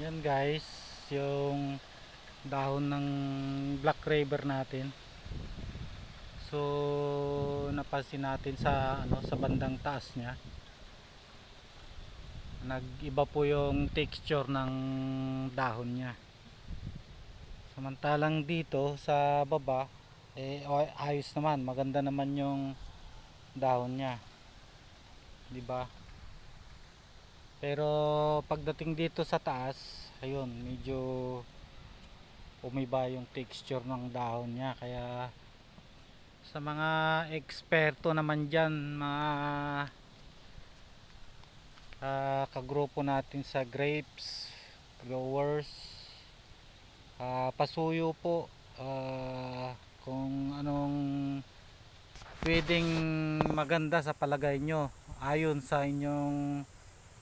Yan guys, yung dahon ng black river natin. So napansin natin sa ano sa bandang taas niya. Nag-iba po yung texture ng dahon niya. Samantalang dito sa baba eh ayos naman, maganda naman yung dahon niya. 'Di ba? Pero pagdating dito sa taas, ayun, medyo umiba yung texture ng dahon niya. Kaya sa mga eksperto naman dyan, mga ah, kagrupo natin sa grapes, growers, ah, pasuyo po ah, kung anong pwedeng maganda sa palagay nyo ayon sa inyong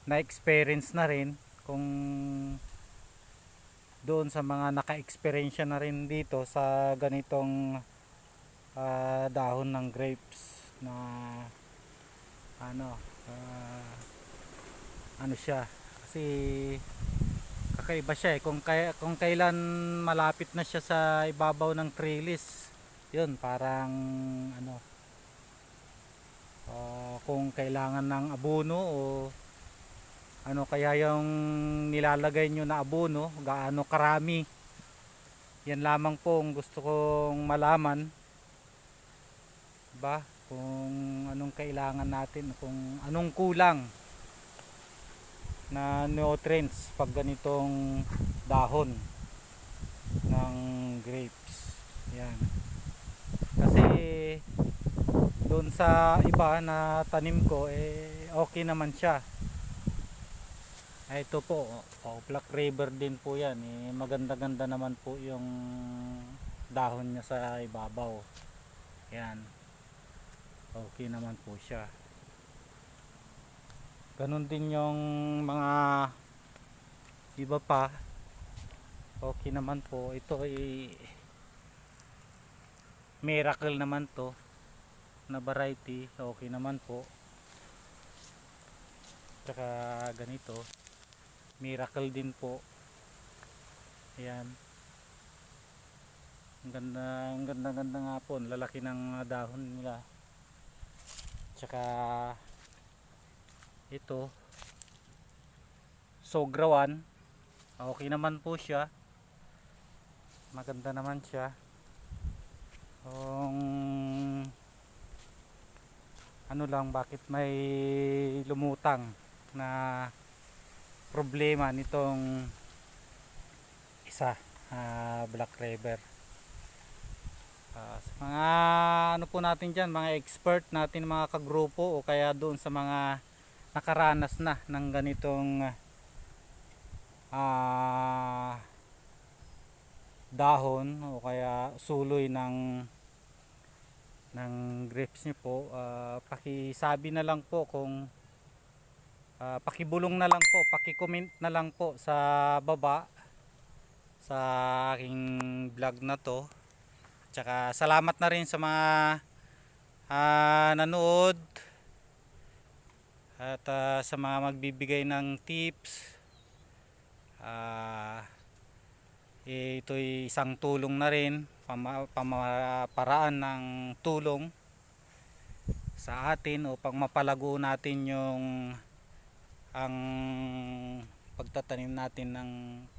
na-experience na rin kung doon sa mga naka-experience na rin dito sa ganitong ah, dahon ng grapes na ano ah, ano siya kasi kakaiba siya eh. Kung, kay, kung kailan malapit na siya sa ibabaw ng trellis yun parang ano ah, kung kailangan ng abono o ano kaya yung nilalagay nyo na abono gaano karami? Yan lamang po ang gusto kong malaman. Ba? Kung anong kailangan natin kung anong kulang na nutrients pag ganitong dahon ng grapes. Yan. Kasi doon sa iba na tanim ko eh okay naman siya ito po oh, black river din po yan eh, maganda ganda naman po yung dahon niya sa ibabaw. Yan. Okay naman po siya. Ganun din yung mga iba pa. Okay naman po. Ito ay miracle naman to na variety. Okay naman po. Tsaka ganito miracle din po. Ayan. Ang ganda ang ganda ganda nga po. Lalaki ng dahon nila. Tsaka ito. Sograwan. Okay naman po siya. Maganda naman siya. Kung ano lang bakit may lumutang na problema nitong isa ah, Black River. Ah, sa mga ano po natin dyan mga expert natin mga kagrupo o kaya doon sa mga nakaranas na ng ganitong ah, dahon o kaya suloy ng ng grapes niyo po ah, pakisabi na lang po kung Ah, pakibulong na lang po, paki-comment na lang po sa baba sa aking vlog na to. Tsaka salamat na rin sa mga ah, nanood at ah, sa mga magbibigay ng tips. Eh, ito'y isang tulong na rin, pama, pamaparaan ng tulong sa atin upang mapalago natin yung ang pagtatanim natin ng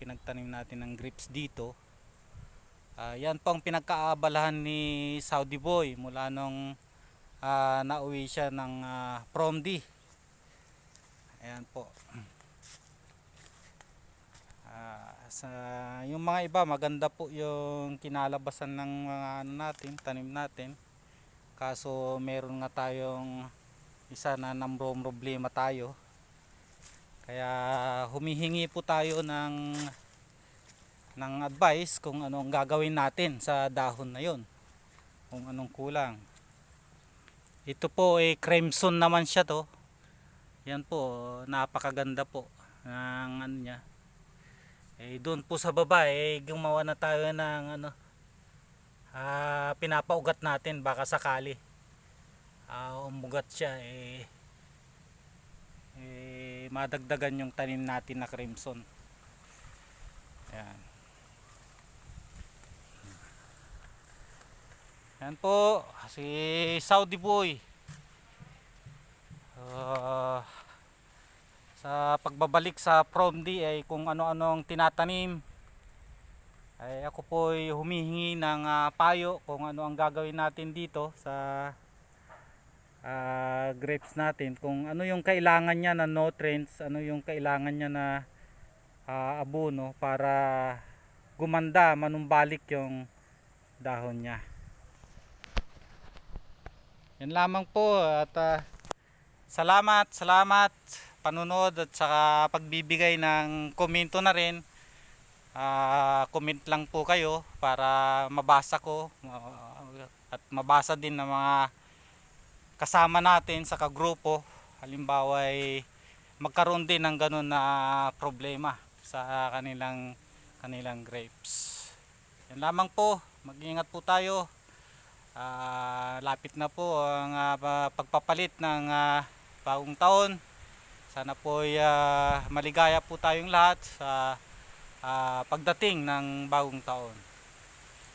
pinagtanim natin ng grapes dito Ah, yan po ang pinagkaabalahan ni Saudi Boy mula nung ah, nauwi siya ng uh, Promdi ayan po. Ah, sa yung mga iba maganda po yung kinalabasan ng mga ano natin tanim natin. Kaso meron nga tayong isa na namrong problema tayo kaya humihingi po tayo ng ng advice kung anong gagawin natin sa dahon na yon. Kung anong kulang. Ito po ay crimson naman siya to. Yan po, napakaganda po ng ano niya. Eh doon po sa baba eh gumawa na tayo ng ano ah, pinapaugat natin baka sakali ah, umugat siya eh eh, madagdagan yung tanim natin na crimson Ayan. Yan po, si Saudi Boy. Ah, sa pagbabalik sa prom D ay kung ano-anong tinatanim ay ako po ay humihingi ng ah, payo kung ano ang gagawin natin dito sa ah, grapes natin kung ano yung kailangan niya na nutrients ano yung kailangan niya na ah, abono para gumanda manumbalik yung dahon niya. Yan lamang po at ah, salamat salamat panunod at saka pagbibigay ng komento na rin. Ah, comment lang po kayo para mabasa ko ah, at mabasa din ng mga kasama natin sa kagrupo halimbawa ay magkaroon din ng ganun na problema sa kanilang kanilang grapes. Yan lamang po. Mag-ingat po tayo. Ah, lapit na po ang pa- pagpapalit ng ah, bagong taon. Sana po ay ah, maligaya po tayong lahat sa ah, pagdating ng bagong taon.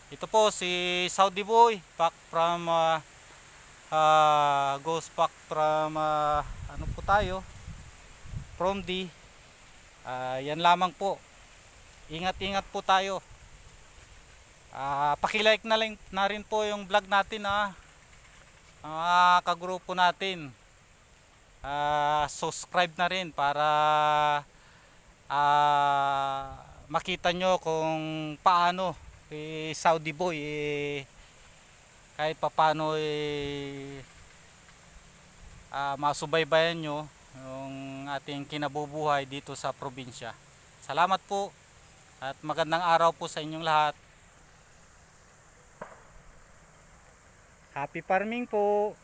Ito po si Saudi Boy back from ah, ah, goes back from ah, ano po tayo? From D. Ah, yan lamang po. Ingat-ingat po tayo. Ah, pakilike na, lang, na rin po yung vlog natin ah. Mga kagrupo natin. Ah, subscribe na rin para ah makita nyo kung paano eh, Saudi boy eh, kahit papano eh, ah, masubaybayan nyo yung ating kinabubuhay dito sa probinsya. Salamat po at magandang araw po sa inyong lahat. Happy farming po!